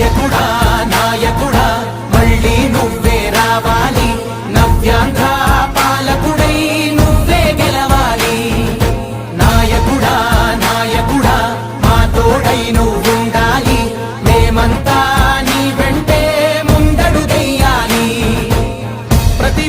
నాయకుడా నాయకుడా మళ్ళీ నువ్వే రావాలి. నవ్యాంధ్ర పాలకుడై నువ్వే గెలవాలి. నాయకుడా నాయకుడా మా తోడై